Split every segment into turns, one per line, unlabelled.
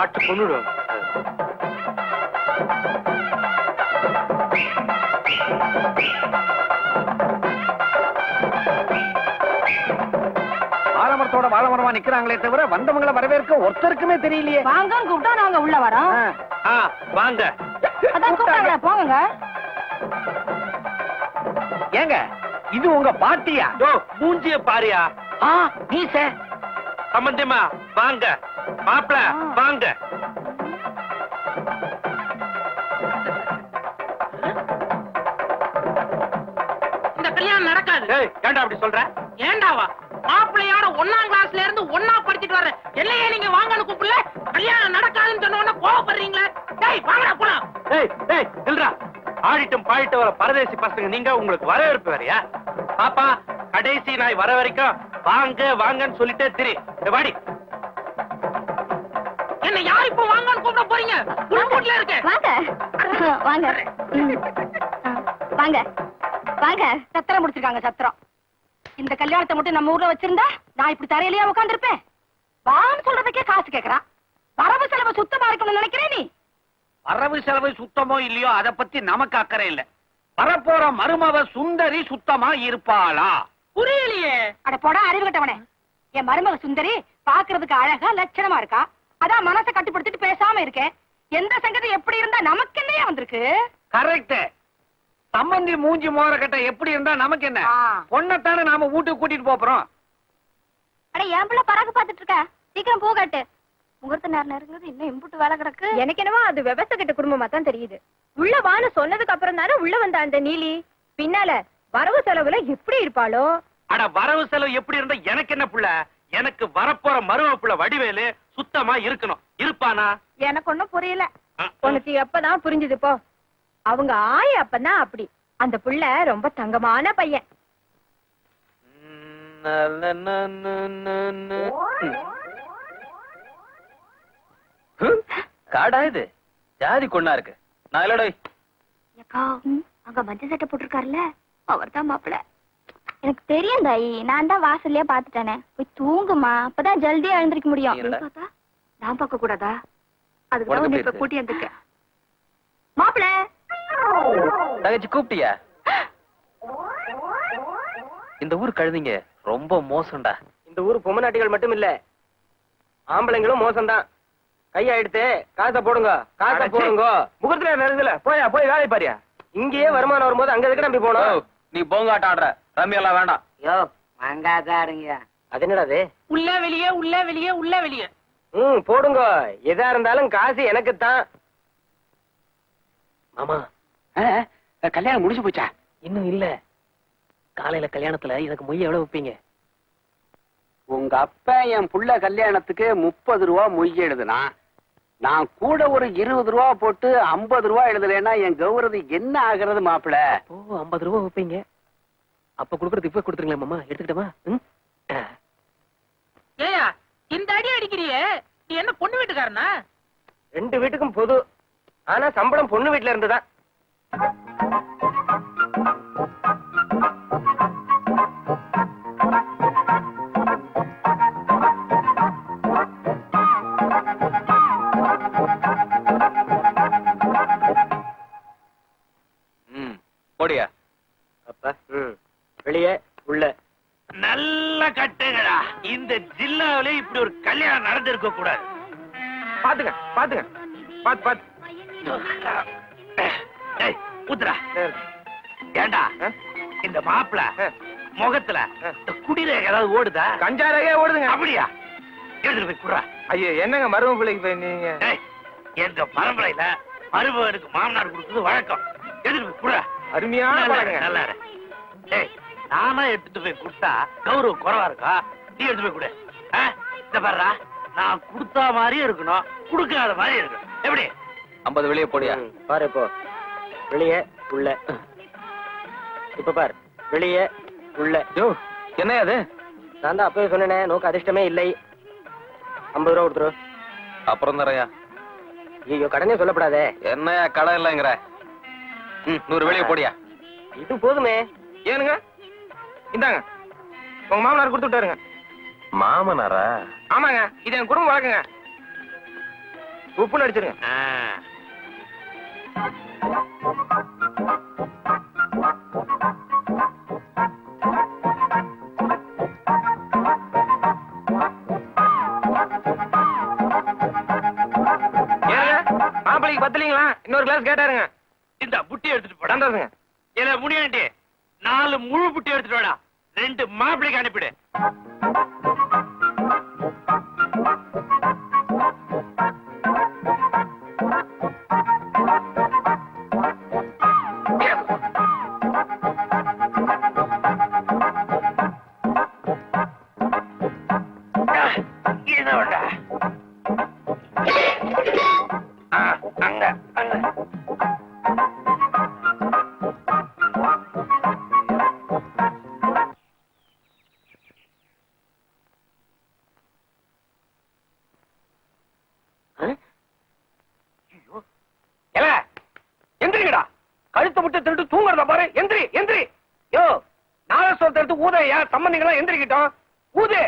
ஆடின அட்டு கொண்டுடும்
வாழமரத்தோட வாழமரமா நிக்கிறாங்களே தவிர வந்தவங்கள வரவேற்க ஒருத்தருக்குமே தெரியலையே.
வாங்கன்னு கூப்பிட்டா நாங்க உள்ள வரோம்.
ஆ வாங்க.
அதான் போங்க
ஏங்க இது உங்க பாட்டியா?
மூஞ்சிய பாரியா.
ஆ நீச
சம்பந்தியமா வாங்க. மாப்பிள வாங்க.
இந்த கல்யாணம் நடக்காது.
ஏன்டா அப்படி சொல்ற?
ஏண்டாவா மாப்பிள்ளையோட ஒண்ணாம் கிளாஸ்ல இருந்து ஒண்ணா படிச்சிட்டு வர்ற என்னையே நீங்க வாங்கன்னு கூப்பிடல? கல்யாணம் நடக்காதுன்னு சொன்ன உடனே கோவப்படுறீங்களே? டேய் வாங்கடா போலாம்.
ஏய் ஏய் நில்றா. ஆடிட்டும் பாடிட்டு வர பரதேசி பசங்க நீங்க உங்களுக்கு வரவேற்பு வேறயா? பாப்பா கடைசி நாய் வர வரைக்கும் வாங்க வாங்கன்னு சொல்லிட்டே திரி. வாடி.
என்ன யார் இப்ப வாங்கன்னு கூப்பிட போறீங்க? உள்கூட்ல இருக்க.
வாங்க. வாங்க. வாங்க. வாங்க. சத்திரம் முடிச்சிருக்காங்க சத்திரம். இந்த கல்யாணத்தை மட்டும் நம்ம ஊர்ல வச்சிருந்தா நான் இப்படி தரையிலேயே உட்காந்துருப்பேன் வான்னு சொல்றதுக்கே காசு கேக்குறான். வரவு செலவு சுத்தமா இருக்கணும்னு நினைக்கிறேன் நீ?
வரவு செலவு சுத்தமோ இல்லையோ அத பத்தி நமக்கு அக்கறை இல்ல. வரப்போற மருமவ சுந்தரி சுத்தமா இருப்பாளா?
புரியலையே.
அட போடா அறிவு கட்டவனே. என் மருமக சுந்தரி பாக்குறதுக்கு அழகா லட்சணமா இருக்கா? அதான் மனசை கட்டுப்படுத்திட்டு பேசாம இருக்கேன் எந்த சங்கதி எப்படி இருந்தா நமக்கு என்னையா வந்திருக்கு?
கரெக்ட் சம்பந்தி மூஞ்சி மோர கட்ட எப்படி இருந்தா நமக்கு என்ன. பொண்ணத்தானே நாம வீட்டுக்கு கூட்டிட்டு போறோம்.
அட என் பிள்ளை பறக்க பாத்துட்டு இருக்க? சீக்கிரம் போ காட்டு. முகூர்த்த நேரம் நெருங்குது இன்னும் இம்புட்டு வேலை கிடக்கு.
எனக்கு என்னவோ அது விவசாய கிட்ட குடும்பமா தான் தெரியுது. உள்ள வான்னு சொன்னதுக்கு அப்புறம் தானே உள்ள வந்த அந்த நீலி? பின்னால வரவு செலவுல எப்படி இருப்பாளோ?
அட வரவு செலவு எப்படி இருந்தா எனக்கு என்ன புள்ள? எனக்கு வரப்போற மரும புள்ள வடிவேலு சுத்தமா இருக்கணும். இருப்பானா?
எனக்கு ஒண்ணும் புரியல உனக்கு எப்பதான் புரிஞ்சுது போ. அவங்க ஆய அப்பதான் அப்படி. அந்த புள்ள ரொம்ப தங்கமான பையன்.
காடா இது. ஜாதி கொண்டா இருக்கு. நான் இல்லடா
அக்கா அங்க மஞ்சள் சட்டை போட்டிருக்காருல்ல. அவர் தான் மாப்பிள்ள எனக்கு தெரியும் தாயி. நான் தான் வாசல்லையே பாத்துட்டேனே போய் தூங்குமா. அப்பதான் ஜல்தியா எழுந்திருக்க முடியும்? நான் பார்க்க கூடாதா? அதுக்கு இப்ப? கூட்டி வந்திருக்கேன். மாப்பிள்ள!
தகச்சு கூப்பிட்டியா? இந்த ஊர் கழுதிங்க. ரொம்ப மோசம்டா.
இந்த ஊர் பொம்மநாட்டிகள் மட்டும் இல்ல ஆம்பளைங்களும் மோசம்தான். கையா எடுத்து காசை போடுங்க காசை. போடுங்க.
முகத்துல நெருங்கல போயா போய் வேலை பாரியா.
இங்கேயே வருமானம் வரும்போது அங்க எதுக்கு நம்பி போனோம்?
நீ போங்காட்டம் ஆடுற. ரம்மி எல்லாம் வேண்டாம்.
யோ மங்காதாருங்க அது என்னடா அது
உள்ள வெளியே உள்ள வெளியே உள்ள வெளியே.
ம் போடுங்க. எதா இருந்தாலும் காசு எனக்கு தான்
மாமா கல்யாணம் முடிஞ்சு போச்சா? இன்னும் இல்ல. காலையில கல்யாணத்துல எனக்கு மொய் எவ்வளவு வைப்பீங்க?
உங்க அப்பா என் புள்ள கல்யாணத்துக்கு முப்பது ரூபா மொய் எழுதுனா நான் கூட ஒரு இருபது ரூபா போட்டு ஐம்பது ரூபா எழுதலைன்னா என் கௌரவம் என்ன ஆகுறது மாப்பிள
ஓ ஐம்பது ரூபா வைப்பீங்க? அப்ப குடுக்கறது இப்ப கொடுத்துருங்களேன் மாமா. எடுத்துக்கிட்டமா.
ஏயா இந்த அடி அடிக்கிறியே. நீ என்ன பொண்ணு வீட்டுக்காரனா?
ரெண்டு வீட்டுக்கும் பொது. ஆனா சம்பளம் பொண்ணு வீட்டுல இருந்துதான் பாத்து பாத்து சரி.
ஏண்டா? இந்த மாப்பிள. முகத்துல குடிரேகை ஏதாவது ஓடுதா?
கஞ்சா ரகே ஓடுதுங்க.
அப்படியா? எடுத்துட்டு போய் குடுறா.
ஐயோ என்னங்க மரும பிள்ளைக்கு போய் நீங்க?
எங்க பரம்பரையில மருமகனுக்கு மாமனார் கொடுத்தது வழக்கம். எடுத்துட்டு போய் குடுறா.
அருமையான பழக்கங்க.
நல்லா. ஏய் நானா எடுத்துட்டு போய் கொடுத்தா கௌரவம் குறவா இருக்கா? நீ எடுத்து போய் கொடு? இந்த பாருடா நான் கொடுத்தா மாதிரியும் இருக்கணும். கொடுக்காத மாதிரி இருக்கணும். எப்படி?
ஐம்பது வெளியே போடியா?
பாரு இப்போ. வெளியே உள்ள. இப்ப பாரு. வெளியே உள்ள.
யோ என்ன அது?
நான் தான் அப்பவே சொன்னேனே நோக்கு அதிர்ஷ்டமே இல்லை. ஐம்பது ரூபா கொடுத்துரு.
அப்புறம் தரையா
ஐயோ கடனே சொல்லப்படாதே.
என்னையா கடை இல்லைங்கிற? ம் நூறு வெளியே போடியா?
இது போதுமே. ஏனுங்க? இந்தாங்க. உங்க மாமனார் கொடுத்து விட்டாருங்க.
மாமனாரா?
ஆமாங்க இது என் குடும்பம் வழக்குங்க. உப்புன்னு அடிச்சிருங்க. மாப்பிளைக்கு பத்தலீங்களா? இன்னொரு கிளாஸ் கேட்டாருங்க.
இந்த புட்டி எடுத்துட்டு போடா.
சந்தோஷங்க
இல்ல முடியாண்டி நாலு முழு புட்டி எடுத்துட்டு வாடா. ரெண்டு மாப்பிளைக்கு அனுப்பிடு.
கழுத்தை விட்டு திருட்டு தூங்குறத பாரு. எந்திரி எந்திரி. யோ நாகஸ்வரத்தை எடுத்து ஊதையா சம்பந்திங்களா எந்திரிக்கிட்டோம். ஊது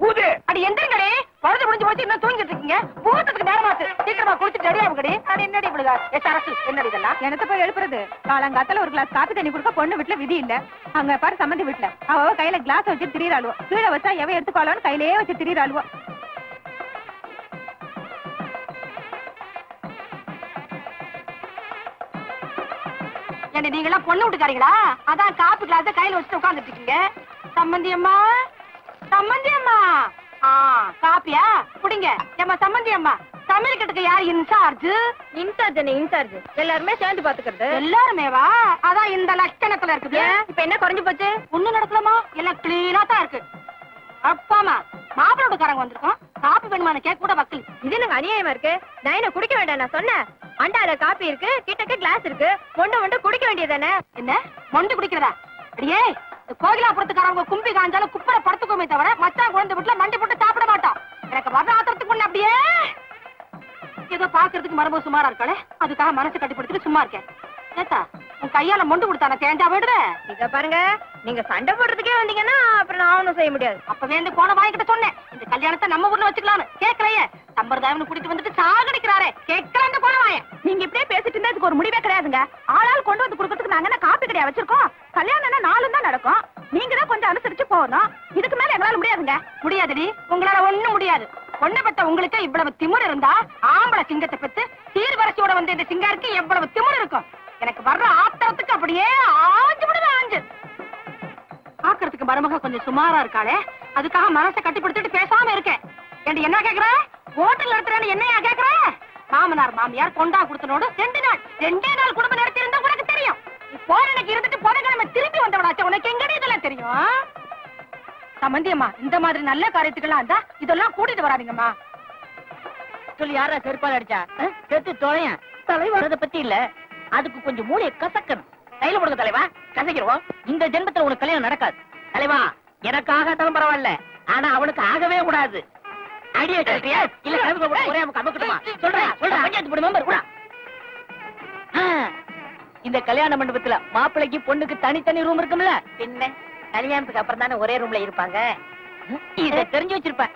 ஊது.
அடி எந்திரிங்கடி. பழுது முடிஞ்சு போச்சு இன்னும் தூங்கிட்டு இருக்கீங்க. பூத்தத்துக்கு நேரமாச்சு சீக்கிரமா குளிச்சுட்டு ரெடி ஆகுங்கடி அது என்னடி இப்படிதா ஏ சரசு என்னடி இதெல்லாம்?
எனத்த போய் எழுப்புறது? காலங்காத்தால ஒரு கிளாஸ் காப்பி தண்ணி கொடுக்க பொண்ணு வீட்டுல விதி இல்ல. அங்க பாரு சம்மந்தி வீட்டுல. அவ அவ கையில கிளாஸ் வச்சு திரியறாளுவோ. கீழே வச்சா எவ எடுத்துக்கோலான்னு கையிலேயே வச்சு திரியறாளுவோ.
ஏண்டி நீங்க எல்லாம் பொண்ணு விட்டுக்காரீங்களா அதான் காப்பி கிளாஸ் கையில வச்சுட்டு உட்கார்ந்துட்டு இருக்கீங்க. சம்மந்தி அம்மா? சம்மந்தி அம்மா? ஆ காப்பியா குடிங்க. ஏம்மா சம்மந்தி அம்மா சமையல் கட்டுக்கு யார் இன்சார்ஜ்
இன்சார்ஜ் என்ன இன்சார்ஜ் எல்லாருமே சேர்ந்து பாத்துக்கிறது
எல்லாருமே வா அதான் இந்த லட்சணத்துல இருக்குது.
இப்ப என்ன குறைஞ்சு போச்சு?
ஒண்ணு நடக்கலாமா எல்லாம் கிளீனா தான் இருக்கு. அப்பாமா மாப்பிள்ளை வீட்டுக்காரங்க வந்திருக்கோம். காப்பி வேணுமான கேக் கூட வக்கல்.
இது எனக்கு அநியாயமா இருக்கு? நான் என்ன குடிக்க வேண்டாம் நான் சொன்னேன். அண்டால காப்பி இருக்கு கிட்டக்க கிளாஸ் இருக்கு. ஒண்ணு ஒண்ணு குடிக்க வேண்டியதானே
என்ன? மொண்டு குடிக்கிறதா? அடியே கோகிலாபுரத்துக்காரவங்க கும்பி காஞ்சாலும் குப்பரை படுத்துக்கோமே தவிர மச்சான் குழந்தை வீட்டுல மண்டி போட்டு சாப்பிட மாட்டோம் எனக்கு வர ஆத்திரத்துக்கு முன்ன அப்படியே. ஏதோ பாக்குறதுக்கு மரபு சுமாரா இருக்காளே? அதுக்காக மனசு கட்டிப்படுத்திட்டு சும்மா இருக்கேன். ஏத்தா உன் கையால மொண்டு கொடுத்தான தேஞ்சா விடுறேன்
இத பாருங்க நீங்க சண்டை போடுறதுக்கே வந்தீங்கன்னா அப்புறம் நான் ஒண்ணும் செய்ய முடியாது.
அப்பவே இந்த கோண வாங்கிட்டு சொன்னேன். இந்த கல்யாணத்தை நம்ம ஊர்ல வச்சுக்கலாம்னு. கேட்கலையே சம்பிரதாயம்னு கூட்டிட்டு வந்துட்டு சாகடிக்கிறாரே. கேட்கல இந்த கோண வாய
நீங்க இப்படியே பேசிட்டு இருந்தா இதுக்கு ஒரு முடிவே கிடையாதுங்க. ஆளால் கொண்டு வந்து கொடுக்கறதுக்கு நாங்க என்ன காப்பி கடையா வச்சிருக்கோம்? கல்யாணம்னா நாலும் தான் நடக்கும். நீங்க தான் கொஞ்சம் அனுசரிச்சு போகணும். இதுக்கு மேல எங்களால முடியாதுங்க.
முடியாதுடி. உங்களால ஒண்ணும் முடியாது. பொண்ணை பெத்த உங்களுக்கு இவ்வளவு திமிர் இருந்தா ஆம்பளை சிங்கத்தை பெத்து சீர்வரிசையோட வந்த இந்த சிங்காருக்கு எவ்வளவு திமிர் இருக்கும்? எனக்கு வர்ற ஆத்திரத்துக்கு அப்படியே ஆஞ்சு விடுவேன் ஆஞ்சு. பாக்குறதுக்கு மருமக கொஞ்சம் சுமாரா இருக்காளே. அதுக்காக மனசை கட்டிப்படுத்திட்டு பேசாம இருக்கேன். ஏண்டி என்ன கேக்குற? ஹோட்டல் நடத்துறேன்னு என்னையா கேக்குற? மாமனார் மாமியார் கொண்டா கொடுத்தனோடு ரெண்டு நாள் ரெண்டே நாள் குடும்பம் நடத்தி இருந்தா உனக்கு தெரியும். அன்னைக்கு இருந்துட்டு புதன்கிழமை திரும்பி வந்தவனாச்சே உனக்கு எங்கடி இதெல்லாம் தெரியும்? சம்பந்தியம்மா இந்த மாதிரி நல்ல காரியத்துக்கெல்லாம் இருந்தா இதெல்லாம் கூட்டிட்டு வராதீங்கம்மா.
சொல்லி யாரா செருப்பால் அடிச்சா? செத்து தொலையன். தலைவரத பத்தி இல்ல. அதுக்கு கொஞ்சம் மூளைய கசக்கணும். கையில கொடுங்க தலைவா. கசக்கிடுவோம். இந்த ஜென்மத்துல உனக்கு கல்யாணம் நடக்காது. தலைவா எனக்கு ஆகாட்டாலும் பரவாயில்ல. ஆனா அவனுக்கு ஆகவே கூடாது. அடிய சொல்றியா இல்ல கிளம்பி கூட ஒரே அமுக்கு அமுக்கட்டுமா சொல்றேன் சொல்றேன் பஞ்சாயத்து போடு மெம்பர் கூட இந்த கல்யாண மண்டபத்துல மாப்பிள்ளைக்கு பொண்ணுக்கு தனித்தனி ரூம் இருக்கும்ல? பின்ன கல்யாணத்துக்கு அப்புறம் தானே ஒரே ரூம்ல இருப்பாங்க? இத தெரிஞ்சு வச்சிருப்பேன்.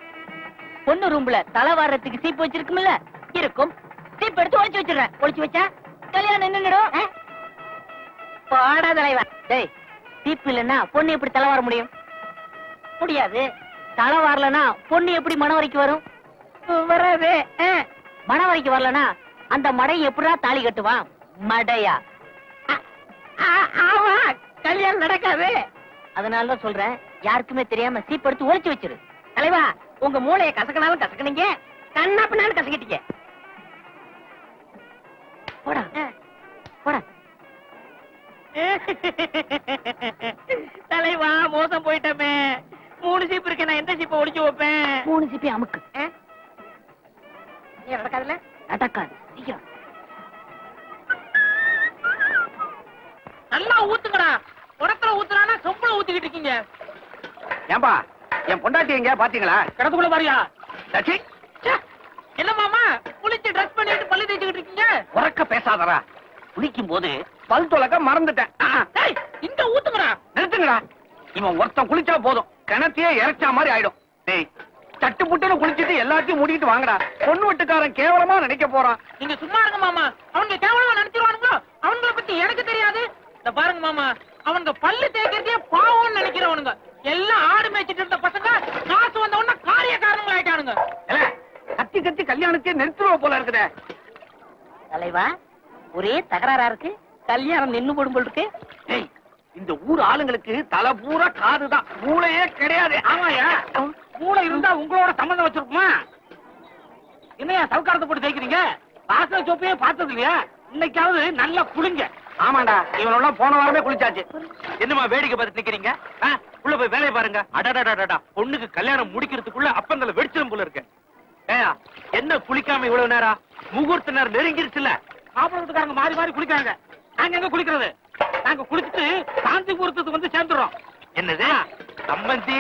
பொண்ணு ரூம்ல தலை வாரத்துக்கு சீப்பு வச்சிருக்கும்ல? இருக்கும். சீப் எடுத்து ஒளிச்சு வச்சிடுறேன். ஒளிச்சு வச்சா கல்யாணம் ஆ? போடா தலைவா. டேய் சீப்பு இல்லைன்னா பொண்ணு எப்படி தலை வார முடியும்? முடியாது. தலை வரலனா பொண்ணு எப்படி மணவரைக்கு வரும்? வராது. ஆ. மணவரைக்கு வரலனா அந்த மடை எப்படிடா தாலி கட்டுவான் மடையா? ஆமா. கல்யாணம் நடக்காது. அதனாலதான் சொல்றேன் யாருக்குமே தெரியாம சீப் எடுத்து ஒளிச்சு வச்சிரு. தலைவா உங்க மூளைய கசக்கினாலும் கசக்குனீங்க கண்ணா பின்னாலும் கசக்கிட்டீங்க. போடா. போடா. தலைவா மோசம் போயிட்டமே. மூணு சீப்பு இருக்கு நான் எந்த சீப்பை ஒளிச்சு வைப்பேன்? மூணு சீப்பை அமுக்கு. நீ நடக்காதுல நடக்காது. சீக்கிரம் நல்லா ஊத்துங்கடா. உடத்துல ஊத்துறானா சொம்பளம் ஊத்திக்கிட்டு இருக்கீங்க.
ஏன்பா என் பொண்டாட்டி எங்க பாத்தீங்களா?
கிடத்துக்குள்ள பாரியா.
லட்சி
என்ன மாமா குளிச்சு ட்ரெஸ் பண்ணிட்டு பல்லு தேய்ச்சிக்கிட்டு இருக்கீங்க?
உறக்க பேசாதடா. குளிக்கும் போது பல் துலக்க மறந்துட்டேன். ஆ, ஆ.
டேய், இங்க ஊத்துங்கடா.
நிறுத்துங்கடா. இவன் ஒருத்தன் குளிச்சா போதும். கிணத்தையே இறைச்சா மாதிரி ஆயிடும்.
டேய்
சட்டு புட்டுன்னு குளிச்சிட்டு எல்லாத்தையும் மூடிட்டு வாங்கடா. பொண்ணு வீட்டுக்காரன் கேவலமா நினைக்க போறான்.
நீங்க சும்மா இருங்க மாமா. அவனுங்க கேவலமா நினைச்சிருவானுங்க அவங்கள பத்தி எனக்கு தெரியாது. இந்த பாருங்க மாமா. அவனுங்க பல்லு தேய்க்கிறதே பாவம்னு நினைக்கிறவனுங்க. எல்லாம் ஆடு மேய்ச்சிட்டு இருந்த பசங்க காசு வந்த உடனே காரியக்காரங்க ஆயிட்டானுங்க.
ஏலே, கத்தி கத்தி கல்யாணத்தையே நிறுத்துருவ போல இருக்குதே.
தலைவா ஒரே தகராறா இருக்கு? கல்யாணம் நின்னு போடும் போல் இருக்கு.
டேய், இந்த ஊர் ஆளுங்களுக்கு தலை பூரா காதுதான். மூளையே கிடையாது. ஆமாயா? மூளை இருந்தா உங்களோட சம்மந்தம் வச்சிருக்குமா? என்னையா சவுக்காரத்தை போட்டு தேய்க்கிறீங்க வாசல் சோப்பையே பார்த்தது இல்லையா? இன்னைக்காவது நல்லா குளிங்க. ஆமாண்டா இவனெல்லாம் போன வாரமே குளிச்சாச்சு.
என்னமா வேடிக்கை பார்த்துட்டு நிக்கிறீங்க? உள்ள போய் வேலையை பாருங்க. அடடடடடா பொண்ணுக்கு கல்யாணம் முடிக்கிறதுக்குள்ள அப்பந்தல வெடிச்சிடும் போல இருக்கு. ஏயா என்ன குளிக்காம இவ்வளவு நேரம்? முகூர்த்த நேரம் நெருங்கிருச்சுல
மாப்பிள்ளை வீட்டுக்காரங்க மாறி மாறி குளிக்கிறாங்க. நாங்க எங்க குளிக்கிறது? நாங்க குளிச்சுட்டு முகூர்த்தத்துக்கு வந்து சேர்ந்துடுறோம்
என்னது? சம்பந்தி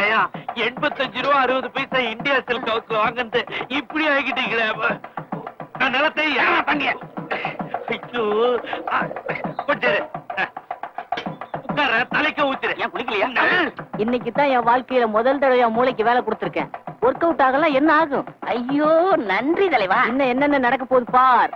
ஏயா எண்பத்தஞ்சு ரூபா அறுபது பைசா இந்தியா சில்க் வாங்கினது இப்படி ஆகிட்டீங்களே நான் நிலத்தை ஏன் பண்ணிய தலைக்க ஊத்துரு.
ஏன் குளிக்கலையா?
இன்னைக்கு தான் என் வாழ்க்கையில முதல் தடவை மூளைக்கு வேலை கொடுத்திருக்கேன். ஒர்க் அவுட் ஆகலாம் என்ன ஆகும்? ஐயோ நன்றி தலைவா. இன்னும் என்னென்ன நடக்க போகுது பார்.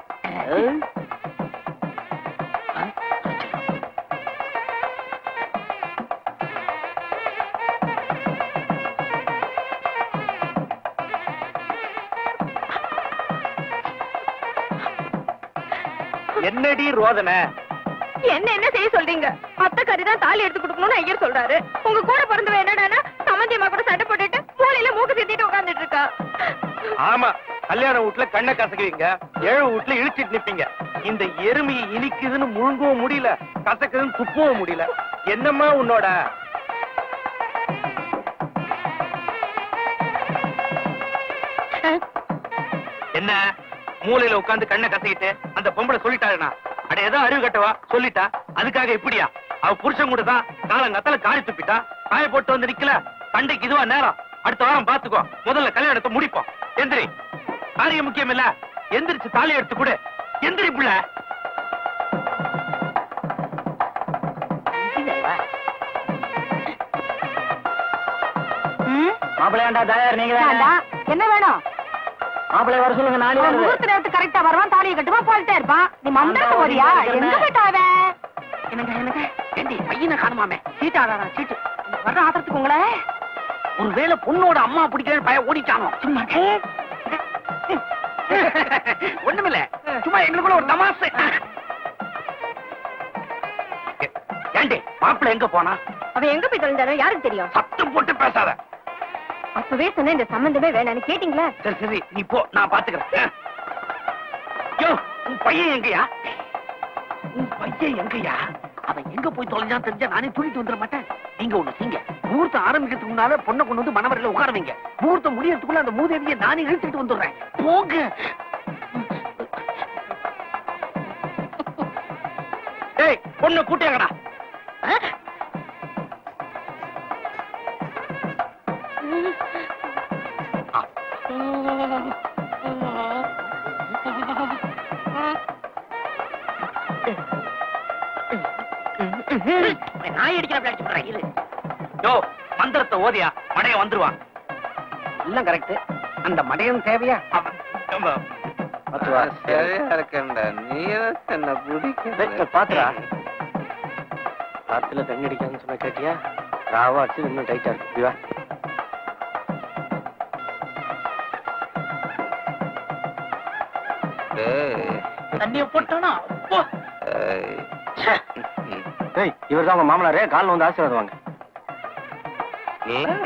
என்னடி ரோதனை?
என்ன என்ன செய்ய சொல்றீங்க? அத்தை கறி தான் தாலி எடுத்து கொடுக்கணும்னு ஐயர் சொல்றாரு. உங்க கூட பிறந்தவ என்னடான்னா சம்மந்தியம்மா கூட சண்டை போட்டுட்டு மூலையில மூக்கு சிந்திட்டு உட்கார்ந்துட்டு இருக்கா.
ஆமா கல்யாண வீட்டுல கண்ணை கசக்குவீங்க ஏழு வீட்டுல இழுச்சிட்டு நிப்பீங்க. இந்த எருமையை இனிக்குதுன்னு முழுங்கவும் முடியல கசக்குதுன்னு துப்பவும் முடியல. என்னம்மா உன்னோட? என்ன? மூலையில உட்காந்து கண்ணை கசக்கிட்டு அந்த பொம்பளை சொல்லிட்டாருனா அட ஏதோ அறிவு கட்டவா? சொல்லிட்டா? அதுக்காக இப்படியா? அவ புருஷன் கூட தான் காலங்கத்தால காரி துப்பிட்டா? காய போட்டு வந்து நிக்கல? சண்டைக்கு இதுவா நேரம்? அடுத்த வாரம் பாத்துக்கோ முதல்ல கல்யாணத்தை முடிப்போம் எந்திரி. காரியம் முக்கியம் இல்ல. எந்திரிச்சு தாலி எடுத்து கொடு. எந்திரி புள்ள.
மாப்பிள்ளையாண்டா தயார் நீங்க
என்ன வேணும்?
மாப்பிள்ளை வர சொல்லுங்க
அவன் முகூர்த்த நேரத்துக்கு கரெக்டா வருவான் தாலியை கட்டுமா போயிட்டே இருப்பான். நீ மந்திரத்து போறியா? எங்க போயிட்டா அவன்
என்னங்க என்னங்க? ஏண்டி பையனை காணுமாமே?
சீட்டு ஆடாடா சீட்டு. வர்ற ஆத்திரத்துக்கு உங்களே?
ஒருவேளை பொண்ணோட அம்மா பிடிக்கிறேன்னு பய ஓடிட்டானோ? சும்மா ஒண்ணுமில்ல. சும்மா எங்களுக்குள்ள ஒரு தமாசு. ஏண்டி மாப்பிள்ளை எங்க போனா?
அவன் எங்க போய் தொலைஞ்சாரோ யாருக்கு தெரியும்?
சத்தம் போட்டு பேசாத.
அப்பவே சொன்ன இந்த சம்பந்தமே வேணாம்னு கேட்டீங்களா?
சரி சரி நீ போ நான் பாத்துக்கிறேன். உன் பையன் எங்கயா? உன் பையன் எங்கயா? அவன் எங்க போய் தொலைஞ்சான்னு தெரிஞ்சா நானே தூக்கிட்டு வந்துட மாட்டேன். நீங்க ஒண்ணு செய்யுங்க. முகூர்த்தம் ஆரம்பிக்கிறதுக்கு முன்னால பொண்ணை கொண்டு வந்து மணவரையில உட்கார வைங்க முகூர்த்தம் முடியறதுக்குள்ள அந்த மூதேவியை நானே இழுத்துட்டு வந்துடுறேன் போங்க
ஏய் பொண்ணு கூட்டியாங்கடா
நாய் அடிக்கிற பிளாட் சொல்றேன் இது
யோ மந்திரத்தை ஓதியா? மடைய வந்துருவான்
எல்லாம் கரெக்ட் அந்த மடையன் தேவையா?
பாத்துரா காத்துல தண்ணி அடிக்கான்னு சொன்ன கேட்டியா? ராவா அடிச்சு இன்னும் டைட்டா இருக்கு.
தண்ணிய போட்டானா.
ஏய் இவர் தான் உங்க மாமனாரே. காலில் வந்து ஆசீர்வாதம் வாங்க.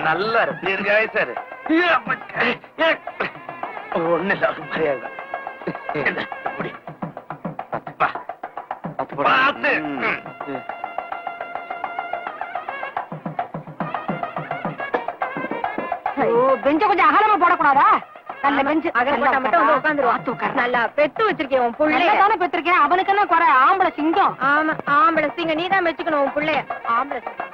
நல்லா இருக்கு சார். ஒண்ணு இல்ல மரியாதை.
பார்த்து.
ஐயோ பெஞ்ச கொஞ்சம் அகலமா போடக்கூடாதா? நல்ல பெஞ்சு. அகல போட்டா மட்டும் வந்து உட்காந்துருவான் நல்லா பெத்து வச்சிருக்கேன் உன் புள்ளைய. தானே பெத்திருக்கேன்? அவனுக்கு என்ன குறை. ஆம்பளை சிங்கம். ஆமா ஆம்பளை சிங்கம். நீ தான் வச்சுக்கணும் உன் புள்ளைய. ஆம்பளை சிங்கம்.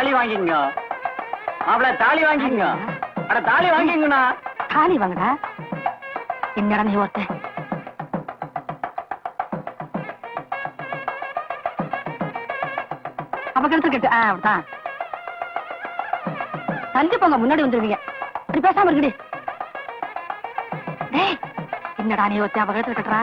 தாலி வாங்கிங்க மாப்பிள்ள தாலி வாங்கிங்க அட தாலி வாங்கிங்கண்ணா
தாலி வாங்கடா. என்னடா நீ ஒருத்த அப்ப கிடத்து கேட்டு. ஆ அப்படிதான் தஞ்சு போங்க முன்னாடி வந்துருவீங்க. இப்படி பேசாம இருக்குடி டேய் என்னடா நீ ஒருத்த அப்ப கிடத்து கட்டுறா?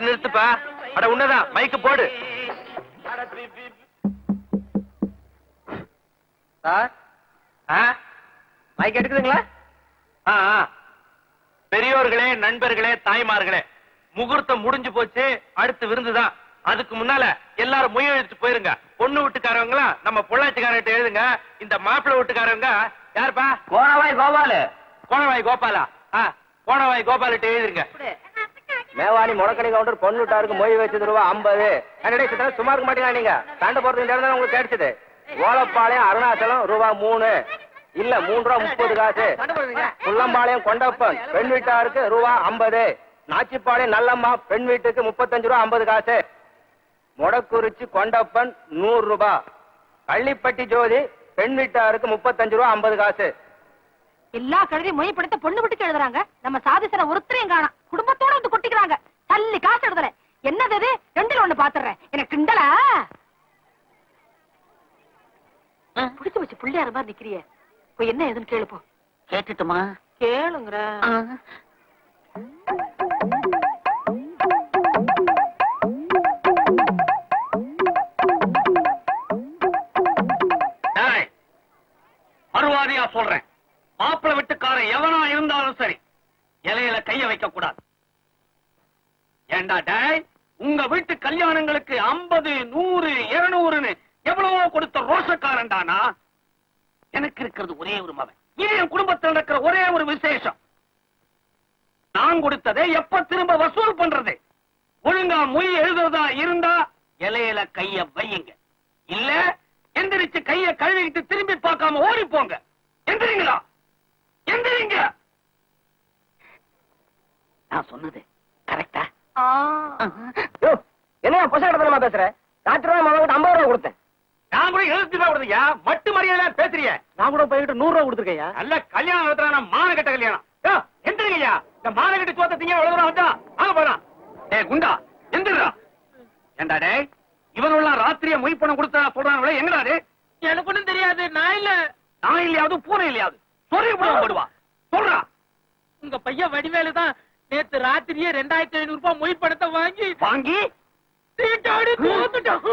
பாட்டு நிறுத்துப்பா. அட உன்னதான். மைக்கு போடு.
சார்? மைக் எடுக்குதுங்களா.
பெரியோர்களே நண்பர்களே தாய்மார்களே முகூர்த்தம் முடிஞ்சு போச்சு. அடுத்து விருந்துதான் அதுக்கு முன்னால எல்லாரும் முய எழுத்து போயிருங்க. பொண்ணு வீட்டுக்காரவங்களா நம்ம பொள்ளாச்சிக்காரர்கிட்ட எழுதுங்க. இந்த மாப்பிள்ளை வீட்டுக்காரவங்க யாருப்பா?
கோணவாய் கோபாலு.
கோணவாய் கோபாலா? ஆ, கோணவாய் கோபாலிட்ட எழுதுங்க
மேவாணி முடக்கணி கவுண்டர் பொண்ணு விட்டாருக்கு மொய் வச்சது ரூபா ஐம்பது. என்னடே சித்தன சும்மா இருக்க மாட்டீங்களா நீங்க? சண்டை போறது இந்த இடம் உங்களுக்கு கிடைச்சது? ஓலப்பாளையம் அருணாச்சலம் ரூபா மூணு. இல்ல மூணு ரூபா முப்பது காசு. புள்ளம்பாளையம் கொண்டப்பன். பெண் வீட்டாருக்கு ரூபா ஐம்பது. நாச்சிப்பாளையம் நல்லம்மா பெண் வீட்டுக்கு முப்பத்தஞ்சு ரூபா ஐம்பது காசு. மொடக்குறிச்சி கொண்டப்பன் நூறு ரூபா. கள்ளிப்பட்டி ஜோதி பெண் வீட்டாருக்கு முப்பத்தஞ்சு ரூபா ஐம்பது காசு.
எல்லா கழுதையும் மொழிப்படுத்த பொண்ணு விட்டுக்கு எழுதுறாங்க. நம்ம சாதிசன ஒருத்தரையும் காணோம். குடும்பத்தோட வந்து கொட்டிக்கிறாங்க. தள்ளி காசு எழுதல என்னது இது? ரெண்டுல ஒண்ணு பாத்துறேன். எனக்கு கிண்டலா? புடிச்சு வச்சு பிள்ளையார மாதிரி நிக்கிறியே. போய் என்ன ஏதுன்னு கேளுப்போ
கேட்டுட்டுமா?
கேளுங்கிற.
மறுவாதியா சொல்றேன். மாப்பிள்ளை வீட்டுக்காரன் எவனா இருந்தாலும் சரி இலையில கைய வைக்க கூடாது ஏண்டா டாய் உங்க வீட்டு கல்யாணங்களுக்கு ஐம்பது நூறு இருநூறுன்னு எவ்வளவோ கொடுத்த ரோஷக்காரன்டானா எனக்கு இருக்கிறது ஒரே ஒரு மகன். இது என் குடும்பத்தில் நடக்கிற ஒரே ஒரு விசேஷம். நான் கொடுத்ததை எப்ப திரும்ப வசூல் பண்றது? ஒழுங்கா மொய் எழுதுறதா இருந்தா இலையில கைய வையுங்க. இல்ல எந்திரிச்சு கைய கழுவிட்டு திரும்பி பார்க்காம ஓடி போங்க எந்திரிங்களா? எந்திரிங்க! நான் சொன்னது கரெக்டா
என்ன பசங்க இடத்துல பேசுற? ராத்திரி தான் மாமா ஐம்பது ரூபா கொடுத்தேன்.
நான் கூட எழுபத்தி ரூபா கொடுத்தீங்க. மட்டு மரியாதை பேசுறிய
நான் கூட போயிட்டு நூறு ரூபா கொடுத்துருக்கேன்
நல்ல கல்யாணம் நடத்துறான? மான கட்ட கல்யாணம். எந்திரிங்கய்யா. இந்த மான கட்டி சோத்த திங்க எவ்வளவு வந்தா. வாங்க போலாம்.
டேய் குண்டா. எந்திரா ஏண்டா டேய் இவனெல்லாம் ராத்திரியா மொய் பணம் கொடுத்தா சொல்றாங்களே எங்கடா அது?
எனக்கு ஒண்ணும் தெரியாது. நான் இல்ல.
நான் இல்லையாவது பூனை இல்லையாவது? சொல்லி போடுவா சொல்றா.
உங்க பையன் வடிவேலு தான் நேத்து ராத்திரியே ரெண்டாயிரத்தி ஐநூறு ரூபாய் மொய் பணத்தை வாங்கி
வாங்கி?
சீட்டாடி தோத்துட்டான்